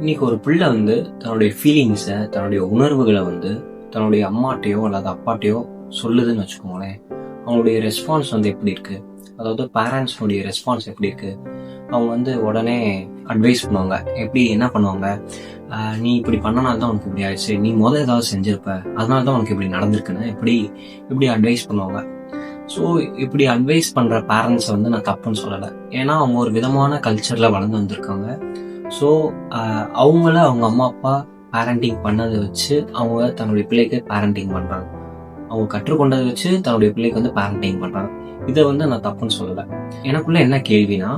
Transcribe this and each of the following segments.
இன்னைக்கு ஒரு பிள்ளை வந்து தன்னுடைய ஃபீலிங்ஸை தன்னுடைய உணர்வுகளை வந்து தன்னுடைய அம்மாட்டையோ அல்லது அப்பாட்டையோ சொல்லுதுன்னு வச்சுக்கோங்களேன். அவங்களுடைய ரெஸ்பான்ஸ் வந்து எப்படி இருக்கு? அதாவது பேரண்ட்ஸ்னுடைய ரெஸ்பான்ஸ் எப்படி இருக்கு? அவங்க வந்து உடனே அட்வைஸ் பண்ணுவாங்க. எப்படி என்ன பண்ணுவாங்க? நீ இப்படி பண்ணனால தான் உனக்கு இப்படி ஆயிடுச்சு. நீ முதல் ஏதாவது செஞ்சிருப்ப. அதனால தான் உனக்கு இப்படி நடந்திருக்குன்னு. இப்படி இப்படி அட்வைஸ் பண்ணுவாங்க. ஸோ இப்படி அட்வைஸ் பண்ணுற பேரண்ட்ஸை வந்து நான் தப்புன்னு சொல்லலை. ஏன்னா அவங்க ஒரு விதமான கல்ச்சரில் வளர்ந்து வந்திருக்காங்க. ஸோ அவங்கள அவங்க அம்மா அப்பா பேரண்டிங் பண்ணதை வச்சு அவங்க தன்னுடைய பிள்ளைக்கு பேரண்டிங் பண்ணுறாங்க அவங்க கற்றுக்கொண்டதை வச்சு தன்னுடைய பிள்ளைக்கு வந்து பேரண்டிங் பண்ணுறாங்க இதை வந்து நான் தப்புன்னு சொல்லலை. எனக்குள்ள என்ன கேள்வினா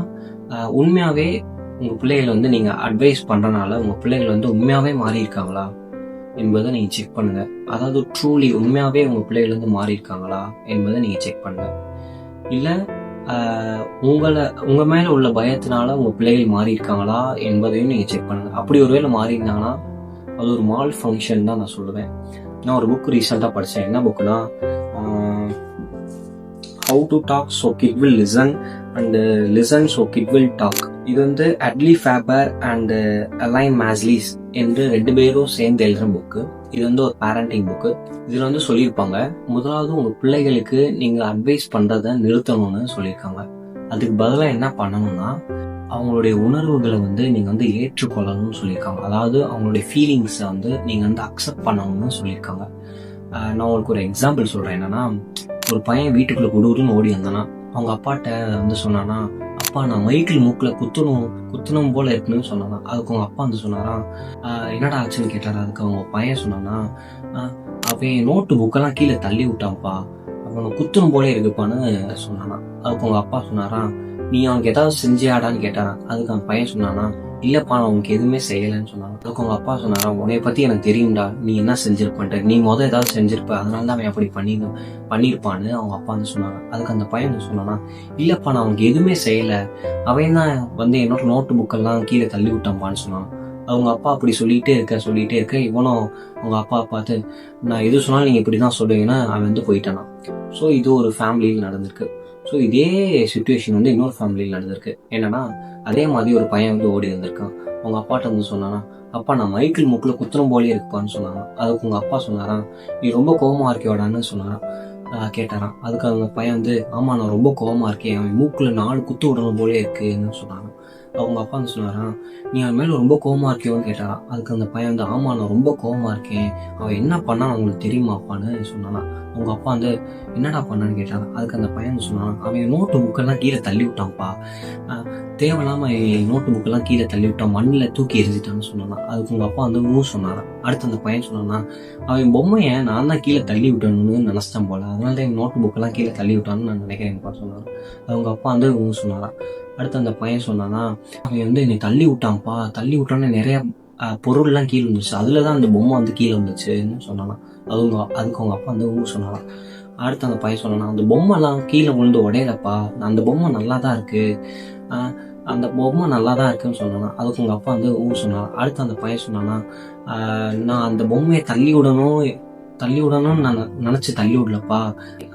உண்மையாகவே உங்கள் பிள்ளைகள் வந்து நீங்கள் அட்வைஸ் பண்ணுறனால உங்கள் பிள்ளைகள் வந்து உண்மையாகவே மாறியிருக்காங்களா என்பதை நீங்கள் செக் பண்ணுங்கள் அதாவது ட்ரூலி உண்மையாகவே உங்கள் பிள்ளைகள் வந்து மாறியிருக்காங்களா என்பதை நீங்கள் செக் பண்ணுங்கள் இல்லை உங்களை உங்கள் மேலே உள்ள பயத்தினால உங்கள் பிள்ளைகள் மாறி இருக்காங்களா என்பதையும் நீங்கள் செக் பண்ணுங்கள் அப்படி ஒருவேளை மாறி இருந்தாங்கன்னா அது ஒரு மால் ஃபங்க்ஷன் தான் நான் சொல்லுவேன். நான் ஒரு புக் ரீசெண்டாக படித்தேன் என்ன புக்குனா how to talk so kid will listen and listen so kid will talk இது வந்து Adele Faber and Elaine Mazlish என்று ரெண்டு பேரும் சேர்ந்து எழுதுற புக்கு இது வந்து ஒரு பேரண்டிங் புக்கு இதுல வந்து சொல்லியிருப்பாங்க முதலாவது உங்க பிள்ளைகளுக்கு நீங்க அட்வைஸ் பண்றதை நிறுத்தணும்னு சொல்லியிருக்காங்க. அதுக்கு பதிலாக என்ன பண்ணணும்னா அவங்களுடைய உணர்வுகளை வந்து நீங்கள் வந்து ஏற்றுக்கொள்ளணும்னு சொல்லியிருக்காங்க. அதாவது அவங்களுடைய ஃபீலிங்ஸை வந்து நீங்கள் வந்து அக்செப்ட் பண்ணணும்னு சொல்லியிருக்காங்க. நான் உங்களுக்கு ஒரு எக்ஸாம்பிள் சொல்கிறேன் என்னன்னா ஒரு பையன் வீட்டுக்குள்ளே குடுகுடுன்னு ஓடி வந்தானா அவங்க அப்பாட்ட வந்து சொன்னான்னா அப்பா நான் மைக்கிள் மூக்கில் குத்தணும் குத்தணும் போல இருக்குன்னு சொன்னானா. அதுக்கு அவங்க அப்பா வந்து சொன்னாராம் என்னடா ஆச்சுன்னு கேட்டாரா. அதுக்கு அவங்க பையன் சொன்னானா "ஆஹ் அவன் நோட்டு புக்கெல்லாம் கீழே தள்ளி விட்டான்ப்பா. அவனை குத்தணும் போலே இருக்குப்பான்னு சொன்னானா. அதுக்கு அவங்க அப்பா சொன்னாராம் நீ அவனுக்கு ஏதாவது செஞ்சியாடான்னு கேட்டாரான் அதுக்கு அவன் பையன் சொன்னானா இல்லைப்பா நான் உனக்கு எதுவுமே செய்யலைன்னு சொன்னாங்க. அதுக்கு உங்கள் அப்பா சொன்னாரா உன்னைய பத்தி எனக்கு தெரியும்டா. நீ என்ன செஞ்சிருப்பன்ட்டு நீ முதல் ஏதாவது செஞ்சிருப்ப. அதனால தான் அவன் அப்படி பண்ணி பண்ணியிருப்பான்னு அவங்க அப்பா வந்து சொன்னாங்க. அதுக்கு அந்த பையன் வந்து சொன்னானா இல்லப்பா நான் அவனுக்கு எதுவுமே செய்யலை. அவன் தான் வந்து என்னோட நோட்டு புக்கெல்லாம் கீழே தள்ளி விட்டான்ப்பான்னு சொன்னான். அவங்க அப்பா அப்படி சொல்லிட்டே இருக்க சொல்லிட்டே இருக்க இவனும் அவங்க அப்பா பார்த்து நான் எது சொன்னாலும் நீங்க இப்படி தான் சொல்லுவீங்கன்னா அவன் வந்து போயிட்டானா. ஸோ இது ஒரு ஃபேமிலியில் நடந்திருக்கு. ஸோ இதே சுச்சுவேஷன் வந்து இன்னொரு ஃபேமிலியில் நடந்திருக்கு. என்னன்னா அதே மாதிரி ஒரு பையன் வந்து ஓடி வந்திருக்கான். அவங்க அப்பாட்ட வந்து சொன்னானா அப்பா நான் மைக்கிள் மூக்கில் குத்துறம் போலே இருக்குப்பான்னு சொன்னாங்க அதுக்கு உங்கள் அப்பா சொன்னாராம் நீ ரொம்ப கோபமாக இருக்கியோடான்னு சொன்னாரான் கேட்டாரான் கேட்டாராம். அதுக்கு அவங்க பையன் வந்து ஆமா நான் ரொம்ப கோபமாக இருக்கேன். அவன் மூக்கில் நாலு குத்து விடணும் போலே இருக்குன்னு சொன்னாங்க அவங்க அப்பா வந்து சொன்னாராம் நீ அவன் மேலே ரொம்ப கோவமா இருக்கியோன்னு கேட்டாராம் அதுக்கு அந்த பையன் வந்து ஆமா நான் ரொம்ப கோவமாக இருக்கேன். அவன் என்ன பண்ணான்னு உங்களுக்கு தெரியுமாப்பான்னு சொன்னானா. உங்கள் அப்பா வந்து என்னடா பண்ணான்னு? கேட்டாங்க அதுக்கு அந்த பையன் சொன்னான் அவன் நோட்டு புக்கெல்லாம் கீழே தள்ளி விட்டான்ப்பா. தேவையில்லாமல் நோட்டு புக்கெல்லாம் கீழே தள்ளி விட்டான் மண்ணில் தூக்கி எரிஞ்சிட்டான்னு சொன்னான். அதுக்கு உங்கள் அப்பா வந்து மூ சொன்னாரான் அடுத்து அந்த பையன் சொன்னான்னா அவன் பொம்மையை நான் தான் கீழே தள்ளி விட்டணும்னு நினச்சிட்டான் போல. அதனால தான் என் நோட்டு புக்கெல்லாம் கீழே தள்ளி விட்டான்னு நான் நினைக்கிறேன் சொன்னாங்க அவங்க அப்பா வந்து ஊ சொன்னாரான் அடுத்து அந்த பையன் சொன்னானா அவன் வந்து என்னை தள்ளி விட்டான்ப்பா. தள்ளி விட்டான்னு நிறைய பொருள்லாம் கீழே வந்துச்சு அதில் தான் அந்த பொம்மை வந்து கீழே வந்துச்சுன்னு சொன்னானா. உங்கள் அதுக்கு அவங்க அப்பா வந்து ஊ சொன்னானா அடுத்து அந்த பையன் சொன்னானா அந்த பொம்மைலாம் கீழே விழுந்து உடையலப்பா அந்த பொம்மை நல்லா தான் இருக்குது அந்த பொம்மை நல்லா தான் இருக்குன்னு சொன்னானா. அதுக்கு உங்கள் அப்பா வந்து ஊ சொன்னானா அடுத்து அந்த பையன் சொன்னானா நான் அந்த பொம்மையை தள்ளி விடணும். தள்ளி விடணும்னு நான் நினச்சி தள்ளி விடலப்பா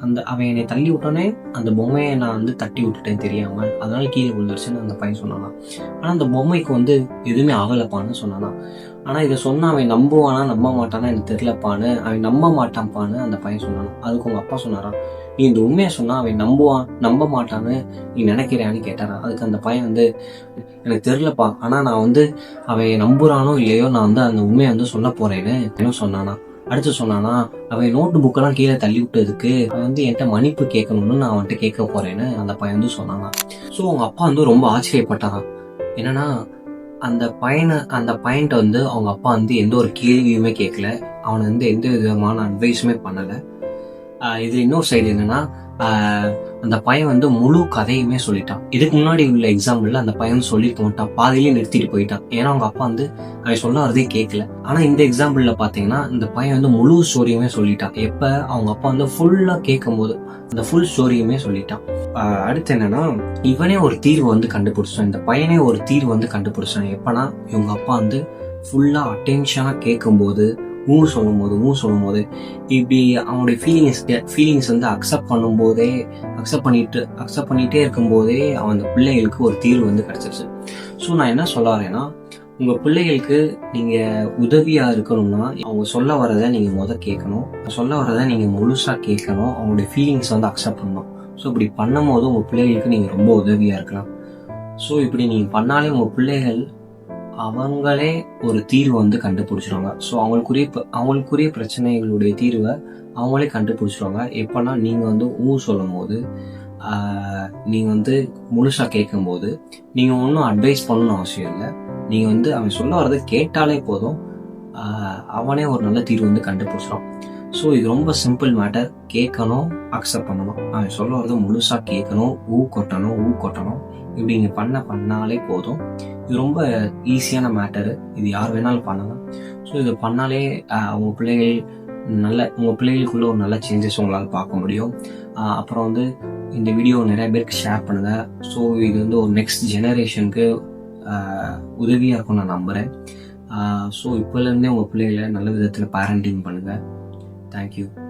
அந்த அவன் என்னை தள்ளி விட்டோன்னே அந்த பொம்மையை நான் வந்து தட்டி விட்டுட்டேன் தெரியாமல் அதனால கீழே விழுந்துருச்சுன்னு அந்த பையன் சொன்னானா. ஆனால் அந்த பொம்மைக்கு வந்து எதுவுமே ஆகலப்பான்னு சொன்னானா. ஆனால் இதை சொன்னால் அவன் நம்புவானா நம்ப மாட்டானா எனக்கு தெரியலப்பான்னு அவன் நம்ப மாட்டான்ப்பான்னு அந்த பையன் சொன்னான். அதுக்கு உங்கள் அப்பா சொன்னாரான் நீ இந்த உண்மையை சொன்னால் அவன் நம்புவான் நம்ப மாட்டான்னு நீ நினைக்கிறியான்னு கேட்டாரான் அதுக்கு அந்த பையன் வந்து எனக்கு தெரியலப்பா ஆனால் நான் வந்து அவன் நம்புகிறானோ இல்லையோ நான் வந்து அந்த உண்மையை வந்து சொல்ல போகிறேன்னு என்ன சொன்னானா. அடுத்து சொன்னானா அவன் நோட்டு புக்கெல்லாம் கீழே தள்ளி விட்டதுக்கு அவன் வந்து என்கிட்ட மன்னிப்பு கேட்கணும்னு நான் அவன்கிட்ட கேட்க போறேன்னு அந்த பையன் வந்து சொன்னானா. ஸோ அவங்க அப்பா வந்து ரொம்ப ஆச்சரியப்பட்டான் என்னன்னா அந்த பையனை அந்த பையன்ட்ட வந்து அவங்க அப்பா வந்து எந்த ஒரு கேள்வியுமே கேட்கல. அவனை வந்து எந்த விதமான அட்வைஸுமே பண்ணலை. இது இன்னொரு சைடு என்னன்னா அந்த பையன் வந்து முழு கதையுமே சொல்லிட்டான். இதுக்கு முன்னாடி உள்ள எக்ஸாம்பிள்ல அந்த பையன் சொல்லியிருக்க மாட்டான் பாதியிலே நிறுத்திட்டு போயிட்டான். ஏன்னா அவங்க அப்பா வந்து அவன் சொல்ல வரதே கேட்கல ஆனா இந்த எக்ஸாம்பிள்ல பாத்தீங்கன்னா இந்த பையன் வந்து முழு ஸ்டோரியுமே சொல்லிட்டான். எப்ப? அவங்க அப்பா வந்து ஃபுல்லா கேட்கும் போது அந்த ஃபுல் ஸ்டோரியுமே சொல்லிட்டான். அடுத்து என்னன்னா இவனே ஒரு தீர்வு வந்து கண்டுபிடிச்சான். இந்த பையனே ஒரு தீர்வு வந்து கண்டுபிடிச்சான். எப்பனா இவங்க அப்பா வந்து ஃபுல்லா அட்டென்ஷனா கேட்கும்போது மூவ் சொல்லும் போது மூவ் சொல்லும் போது இப்படி அவனுடைய ஃபீலிங்ஸ் ஃபீலிங்ஸ் வந்து அக்செப்ட் பண்ணும்போதே அக்செப்ட் பண்ணிட்டு அக்செப்ட் பண்ணிகிட்டே இருக்கும்போதே அவன் அந்த பிள்ளைகளுக்கு ஒரு தீர்வு வந்து கிடைச்சிருச்சு. ஸோ நான் என்ன சொல்ல வரேன்னா உங்கள் பிள்ளைகளுக்கு நீங்கள் உதவியாக இருக்கணும்னா அவங்க சொல்ல வரதை நீங்கள் முத கேட்கணும். சொல்ல வரதை நீங்கள் முழுசாக கேட்கணும். அவங்களுடைய ஃபீலிங்ஸ் வந்து அக்செப்ட் பண்ணணும். ஸோ இப்படி பண்ணும்போது உங்கள் பிள்ளைகளுக்கு நீங்கள் ரொம்ப உதவியாக இருக்கலாம். ஸோ இப்படி நீங்கள் பண்ணாலே உங்கள் பிள்ளைகள் அவங்களே ஒரு தீர்வு வந்து கண்டுபிடிச்சிருவாங்க. ஸோ அவங்களுக்குரிய ப- அவங்களுக்குரிய பிரச்சனைகளுடைய தீர்வை அவங்களே கண்டுபிடிச்சிருவாங்க. எப்போனா நீங்கள் வந்து ஊ சொல்லும் போது நீங்கள் வந்து முழுசாக கேட்கும்போது நீங்கள் ஒன்றும் அட்வைஸ் பண்ணணும்னு அவசியம் இல்லை. நீங்கள் வந்து அவன் சொல்ல வர்றதை கேட்டாலே போதும். அவனே ஒரு நல்ல தீர்வு வந்து கண்டுபிடிச்சிடும் ஸோ இது ரொம்ப சிம்பிள் மேட்டர் கேட்கணும் அக்செப்ட் பண்ணணும். அவன் சொல்ல முழுசாக கேட்கணும் ஊ கொட்டணும் ஊ கொட்டணும். இப்படி நீங்கள் பண்ண பண்ணாலே போதும். இது ரொம்ப ஈஸியான மேட்டரு இது யார் வேணாலும் பண்ணலாம். ஸோ இதை பண்ணாலே உங்கள் அவங்க பிள்ளைகள் நல்ல உங்கள் பிள்ளைகளுக்குள்ள ஒரு நல்ல சேஞ்சஸ் உங்களால் பார்க்க முடியும். அப்புறம் வந்து இந்த வீடியோ நிறைய பேருக்கு ஷேர் பண்ணுங்கள் ஸோ இது வந்து ஒரு நெக்ஸ்ட் ஜெனரேஷனுக்கு உதவியாக இருக்கும் நான் நம்புகிறேன் ஸோ இப்போலேருந்தே உங்கள் பிள்ளைகளை நல்ல விதத்தில் பேரண்டிங் பண்ணுங்கள் Thank you.